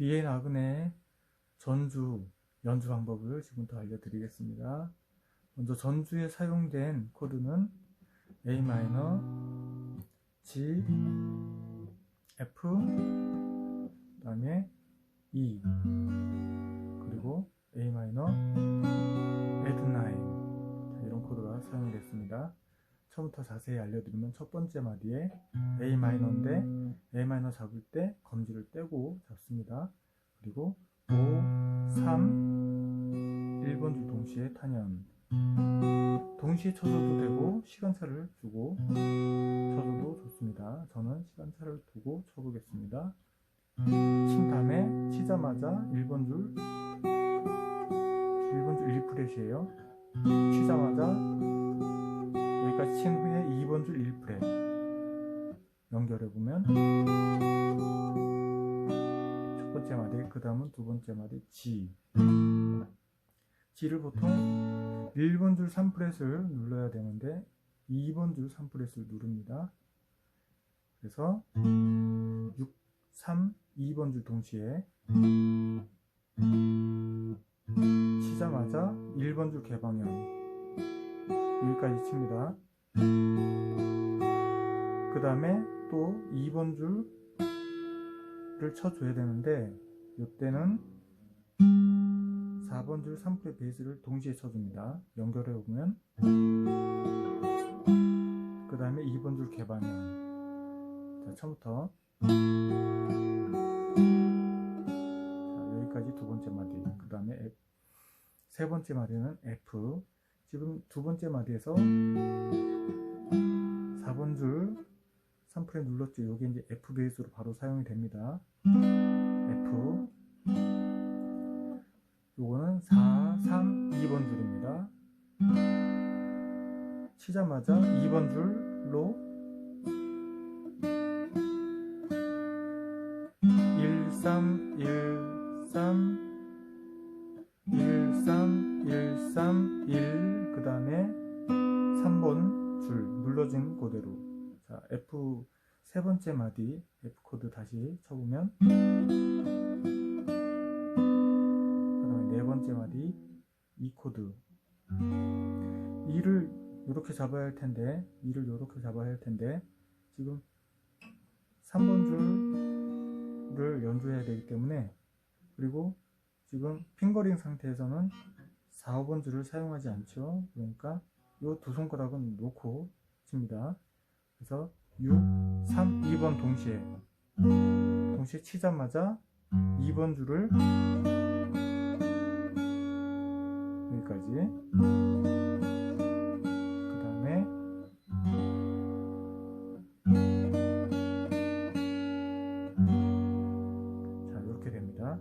비엔 아그네 전주 연주 방법을 지금부터 알려드리겠습니다. 먼저 전주에 사용된 코드는 A 마이너, G, F, 그다음에 E, 그리고 A 마이너, Add 9 자, 이런 코드가 사용이 됐습니다. 처음부터 자세히 알려드리면 첫 번째 마디에 A 마이너인데 A 마이너 잡을 때 검지를 떼고 잡습니다. 그리고 5, 3, 1번 줄 동시에 탄현. 동시에 쳐줘도 되고 시간차를 두고 쳐줘도 좋습니다. 저는 시간차를 두고 쳐보겠습니다. 친 다음에 치자마자 1번 줄 1번 줄 1프렛이에요. 치자마자 친 후에 2번 줄 1프렛 연결해 보면 첫 번째 마디 그 다음은 두 번째 마디 G. G를 보통 1번 줄 3프렛을 눌러야 되는데 2번 줄 3프렛을 누릅니다. 그래서 6, 3, 2번 줄 동시에 치자마자 1번 줄 개방현 여기까지 칩니다 그 다음에 또 2번 줄을 쳐줘야 되는데 이때는 4번 줄 3프렛 베이스를 동시에 쳐줍니다. 연결해 보면 그 다음에 2번 줄 개방현 자 처음부터. 자, 여기까지 두 번째 마디. 그 다음에 세 번째 마디는 F 지금 두 번째 마디에서 4번 줄 3프렛 눌렀죠. 여기 이제 F 베이스로 바로 사용이 됩니다. F. 요거는 4, 3, 2번 줄입니다. 치자마자 2번 줄로 줄 눌러진 그대로. 자, F 세 번째 마디 F 코드 다시 쳐보면, 그 다음에 네 번째 마디 E 코드. 2를 이렇게 잡아야 할 텐데, 2를 이렇게 잡아야 할 텐데, 지금 3번 줄을 연주해야 되기 때문에, 그리고 지금 핑거링 상태에서는 4, 5번 줄을 사용하지 않죠. 그러니까 이 두 손가락은 놓고 칩니다. 그래서 6, 3, 2번 동시에 동시에 치자마자 2번 줄을 여기까지 그 다음에 자 이렇게 됩니다.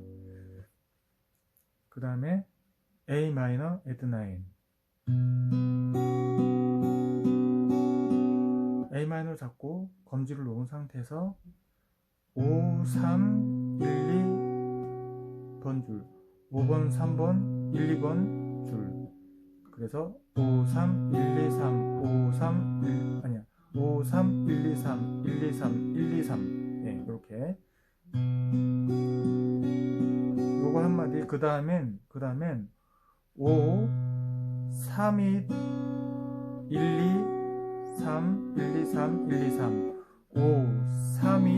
그 다음에 A 마이너 add 9 A 마 이너를 잡고 검지를 놓은 상태에서 5, 3, 1, 2번 줄 5번, 3번, 1, 2번 줄. 그래서 5, 3, 1, 2, 3 5, 3, 1 아니야. 5, 3, 1, 2, 3 1, 2, 3 1, 2, 3 네, 이렇게. 요거 한마디. 그 다음엔 그 다음엔 5 3 2 1 2 3 1 2 3 1 2 3 5 3 2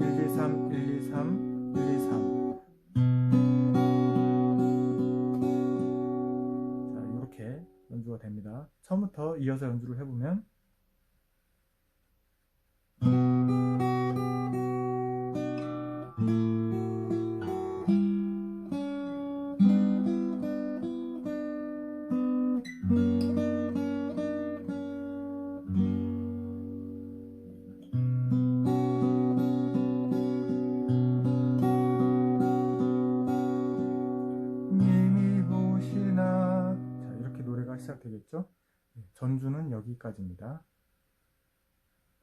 1 2 3 1 2 3 1 2 3 자, 이렇게 연주가 됩니다. 처음부터 이어서 연주를 해보면 시작되겠죠? 네, 전주는 여기까지입니다